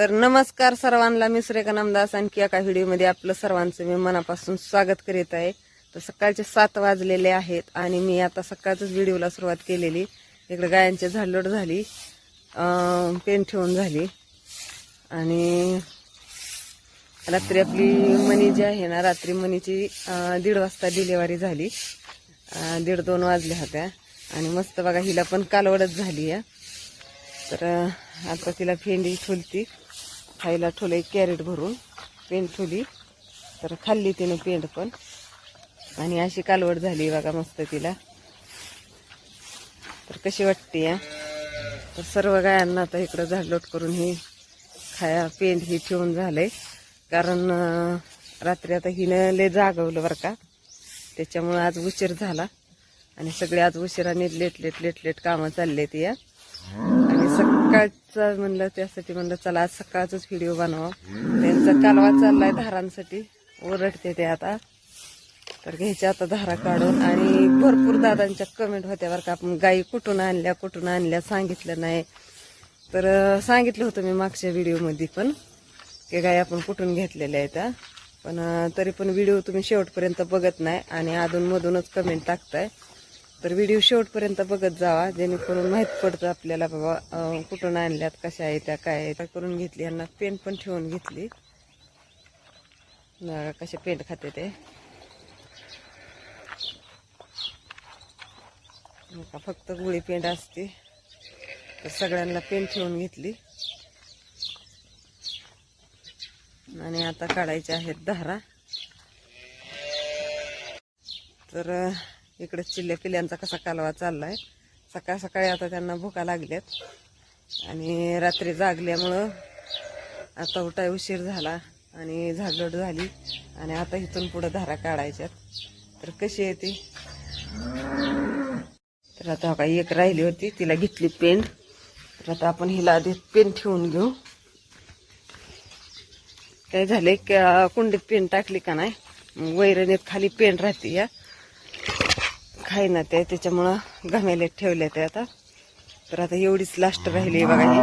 तर नमस्कार सर्वांना मी सुरेखा नामदास. आणखी एका व्हिडिओमध्ये आपलं सर्वांचं मी मनापासून स्वागत करीत आहे. तर सकाळचे सात वाजलेले आहेत आणि मी आता सकाळच व्हिडिओला सुरुवात केलेली. इकडे गायांची झाडलोट झाली पेन ठेवून झाली. आणि रात्री आपली मनी जी आहे ना रात्री मनीची दीड वाजता डिलेवरी झाली. दीड दोन वाजल्या होत्या. आणि मस्त बघा हिला पण कालवडच झाली आहे. तर आता तिला फेंडी ठुलती खायला ठुले कॅरेट भरून पेंट ठुली तर खाल्ली तिनं पेंट पण. आणि अशी कालवड झाली बघा मस्त तिला. तर कशी वाटते या तर सर्व गायांना आता इकडं झाडलोट करून ही खाया पेंट ही ठेवून झालंय. कारण रात्री आता हिनं लय जागवलं बरं का. त्याच्यामुळं आज उशीर झाला. आणि सगळे आज उशिराने लेट लेट लेट लेट कामं चालले ती या. सकाळचं म्हणलं त्यासाठी म्हणलं चला आज सकाळचाच व्हिडिओ बनवा. त्यांचा कालवा चाललाय धारांसाठी. ओरडते ते आता. तर घ्यायच्या आता धारा काढून. आणि भरपूर दादांच्या कमेंट होत्या बरं का. आपण गाई कुठून आणल्या कुठून आणल्या सांगितलं नाही. तर सांगितलं होतं मी मागच्या व्हिडिओमध्ये पण की गाई आपण कुठून घेतलेल्या आहेत पण तरी पण व्हिडिओ तुम्ही शेवटपर्यंत बघत नाही आणि अधूनमधूनच कमेंट टाकताय. तर व्हिडिओ शेवटपर्यंत बघत जावा जेणेकरून माहीत पडतं आपल्याला बाबा कुठून आणल्यात कशा आहेत त्या काय आहेत. त्या करून घेतली यांना पेन पण ठेवून घेतली. कसे पेंट खाते ते. फक्त गुळी पेंट असते. तर सगळ्यांना पेंट ठेवून घेतली. आणि आता काढायच्या आहेत धारा. तर इकडे चिल्ल्या पिल्यांचा कसा कालवा चाललाय. सकाळ सकाळी आता त्यांना भुका लागल्यात. आणि रात्री जागल्यामुळं आता उठाय उशीर झाला आणि झागड झाली. आणि आता इथून पुढं धारा काढायच्यात. तर कशी आहे ती? तर आता काही एक राहिली होती तिला घेतली पेंट तर आता आपण हिला आधी पेन ठेवून घेऊ. काय झाले कुंडीत पेन टाकली का नाही? वैरणीत खाली पेन राहते या. खाई ना ते त्याच्यामुळं घमेले ठेवले ते आता. तर आता एवढीच लास्ट राहिली बघा ही.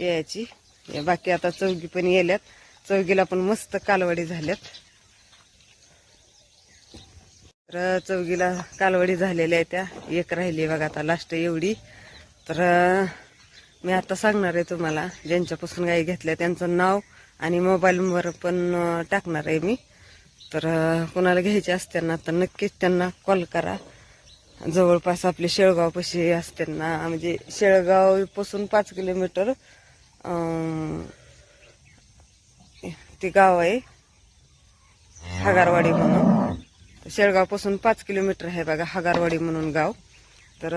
यायची. बाकी आता चौगी पण येल्यात. चौगीला पण मस्त कालवडी झाल्यात. तर चौगीला कालवडी झालेल्या आहेत त्या. एक राहिली बघा आता लास्ट एवढी. तर मी आता सांगणार आहे तुम्हाला ज्यांच्यापासून गाई घेतल्या त्यांचं नाव आणि मोबाईलवर पण टाकणार आहे मी. तर कुणाला कोणाला घ्यायचे असते ना तर नक्कीच त्यांना कॉल करा. जवळपास आपले शेळगावपाशी असते ना म्हणजे शेळगावपासून पाच किलोमीटर ते गाव आहे. हगारवाडी म्हणून. शेळगावपासून पाच किलोमीटर आहे बघा हगारवाडी म्हणून गाव. तर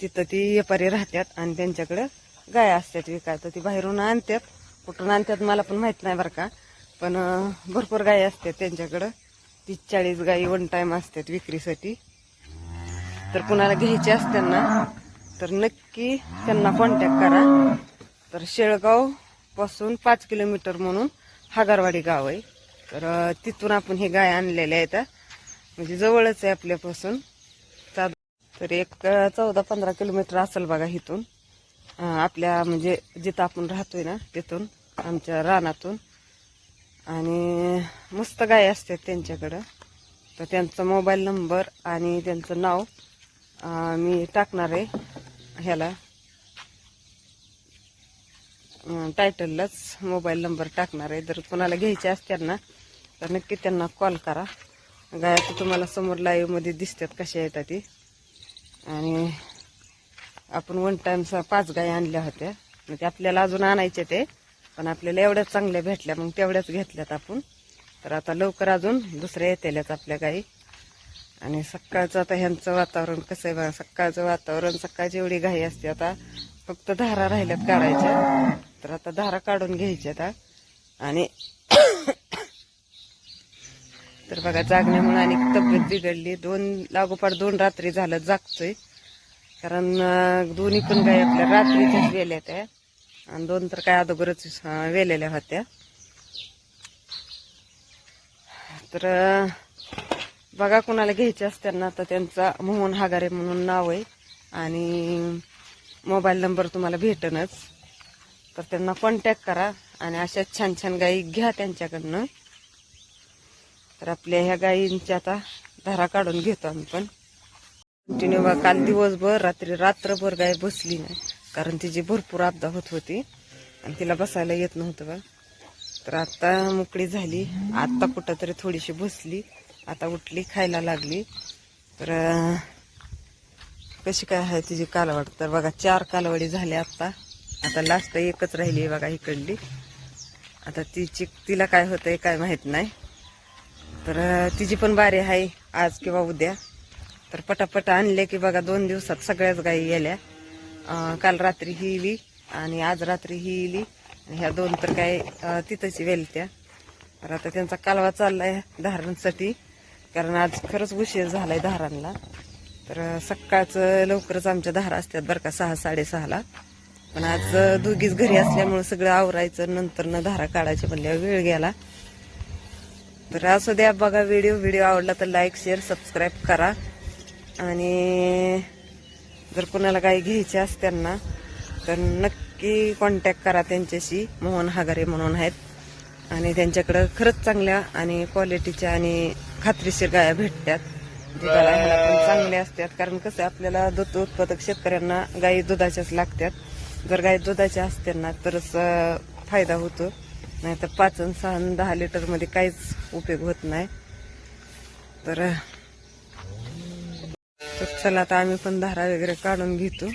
तिथं ती व्यापारी राहतात आणि त्यांच्याकडं गाय असतात विकाय तर ती बाहेरून आणतात कुठून आणतात मला पण माहीत नाही बरं का. पण भरपूर गाय असतात त्यांच्याकडं. तीस चाळीस गायी वन टाइम असतात विक्रीसाठी. तर कुणाला घ्यायची असताना तर नक्की त्यांना कॉन्टॅक्ट करा. तर शेळगावपासून पाच किलोमीटर म्हणून हागारवाडी गाव आहे. तर तिथून आपण हे गाय आणलेल्या आहेत. म्हणजे जवळच आहे आपल्यापासून. तर एक चौदा पंधरा किलोमीटर असेल बघा इथून. आपल्या म्हणजे जिथं आपण राहतोय ना तिथून आमच्या रानातून. आणि मस्त गाय असतात त्यांच्याकडं. तर त्यांचा मोबाईल नंबर आणि त्यांचं नाव मी टाकणार आहे ह्याला. टायटललाच मोबाईल नंबर टाकणार आहे. जर कोणाला घ्यायचे असतात ना तर नक्की त्यांना कॉल करा. गाया तर तुम्हाला समोर लाईव्हमध्ये दिसतात कशा येतात ती. आणि आपण वन टाईमचा पाच गाय आणल्या होत्या. म्हणजे आपल्याला अजून आणायचे ते. पण आपल्याला एवढ्याच चांगल्या भेटल्या मग तेवढ्याच घेतल्यात आपण. तर आता लवकर अजून दुसऱ्या येतेल्याच आपल्या गाई. आणि सकाळचं आता ह्यांचं वातावरण कसं आहे बघा सकाळचं वातावरण सकाळची एवढी घाई असते आता फक्त धारा राहिल्यात काढायच्या. तर आता धारा काढून घ्यायच्या आता. आणि तर बघा जागण्यामुळे आणि तब्येत बिघडली. दोन लागोपाठ दोन रात्री झालं जागतोय. कारण दोन्ही पण गाय आपल्या रात्रीच्याच गेल्या त्या. आणि दोन तर काय अगोदरच वेलेल्या होत्या. तर बघा कुणाला घ्यायचे असताना तर त्यांचा मोहन हागारे म्हणून नाव आहे. आणि मोबाईल नंबर तुम्हाला भेटनच. तर त्यांना कॉन्टॅक्ट करा आणि अशा छान छान गाई घ्या त्यांच्याकडनं. तर आपल्या ह्या गायींच्या आता धारा काढून घेतो आम्ही पण. कंटिन्यू काल दिवसभर रात्री रात्रभर गाय बसली नाही. कारण तिची भरपूर आपदा होत होती आणि तिला बसायला येत नव्हतं बा. तर आत्ता मोकळी झाली. आत्ता कुठं तरी थोडीशी बसली. आता उठली खायला लागली. तर कशी काय आहे तिची कालवड? तर बघा चार कालवडी झाल्या आत्ता आता लास्ट एकच राहिली आहे बघा इकडली. आता तिची तिला काय होतंय काय माहीत नाही. तर तिची पण बारी आहे आज किंवा उद्या. तर पटापट आणले की बघा दोन दिवसात सगळ्याच गायी गेल्या. काल रात्री ही इली आणि आज रात्री ही इली. ह्या दोन तर काय तिथंच वेलत्या. तर आता त्यांचा कालवा चाललाय धारांसाठी. कारण आज खरंच उशीर झालाय धारांना. तर सकाळचं लवकरच आमच्या धारा असतात बरं का सहा साडेसहाला. पण आज दोघीच घरी असल्यामुळं सगळं आवरायचं नंतर न धारा काढायचे म्हणल्यावर वेळ गेला. तर असू द्या बघा व्हिडिओ व्हिडिओ आवडला तर लाईक शेअर सबस्क्राईब करा. आणि जर कोणाला काही घ्यायचे असत्यांना तर नक्की कॉन्टॅक्ट करा त्यांच्याशी. मोहन हागारे म्हणून आहेत. आणि त्यांच्याकडं खरंच चांगल्या आणि क्वालिटीच्या आणि खात्रीशीर गाया भेटतात. दुधाला ह्याला पण चांगल्या असतात. कारण कसं आपल्याला दूध उत्पादक शेतकऱ्यांना गाई दुधाच्याच लागतात. जर गाई दुधाच्या असत्यांना तरच फायदा होतो. नाही तर पाच आणि सहा दहा लिटरमध्ये काहीच उपयोग होत नाही. तर तर चला आता आम्ही पण धारा वगैरे काढून घेतो.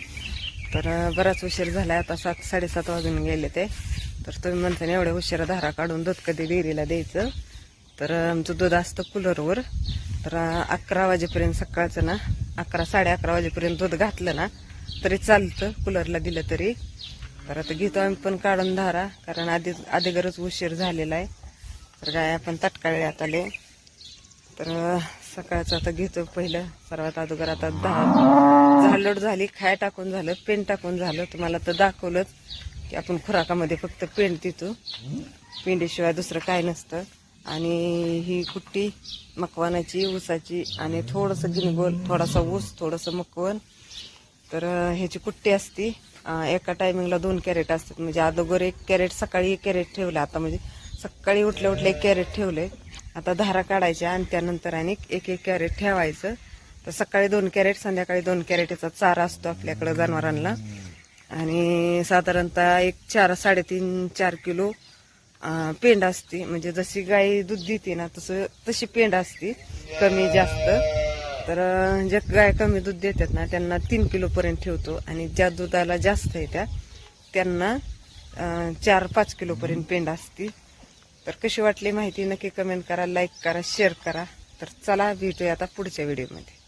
तर बराच उशीर झाला आता सात साडेसात वाजून गेले ते. तर तुम्ही म्हणता एवढ्या उशिरा धारा काढून दूध कधी डेअरीला द्यायचं. तर आमचं दूध असतं कूलरवर. तर अकरा वाजेपर्यंत सकाळचं ना अकरा साडे अकरा वाजेपर्यंत दूध घातलं ना तरी चालतं कूलरला दिलं तरी. तर आता घेतो आम्ही पण काढून धारा कारण आधी अगोदरच उशीर झालेला आहे. तर गाय आपण तटकाळ्यात आले तर सकाळचं आता घेतो पहिलं सर्वात अगोदर आता दहा. झालोट झाली खाय टाकून झालं पेंट टाकून झालं. तुम्हाला तर दाखवलंच की आपण खुराकामध्ये फक्त पेंट देतो पेंडीशिवाय दुसरं काय नसतं. आणि ही कुट्टी मकवानाची ऊसाची आणि थोडंसं गिनगोल थोडासा ऊस थोडंसं मकवण तर ह्याची कुट्टी असती. एका टायमिंगला दोन कॅरेट असतात. म्हणजे अगोदर एक कॅरेट सकाळी एक कॅरेट ठेवलं. आता म्हणजे सकाळी उठल्या उठल्या एक कॅरेट ठेवले आता धारा काढायच्या आणि त्यानंतर आणि एक एक कॅरेट ठेवायचं. तर सकाळी दोन कॅरेट संध्याकाळी दोन कॅरेट याचा चारा असतो आपल्याकडं जनावरांना. आणि साधारणतः एक चार साडेतीन चार किलो पेंड असते. म्हणजे जशी गाय दूध देते ना तसं तशी पेंड असते. कमी जास्त. तर ज्या गाय कमी दूध देतात ना त्यांना तीन किलोपर्यंत ठेवतो. आणि ज्या दुधाला जास्त येत्या त्यांना चार पाच किलोपर्यंत पेंड असते. तर कशी वाटली माहिती नक्की कमेंट करा लाईक करा शेअर करा. तर चला भेटूया आता पुढच्या व्हिडिओमध्ये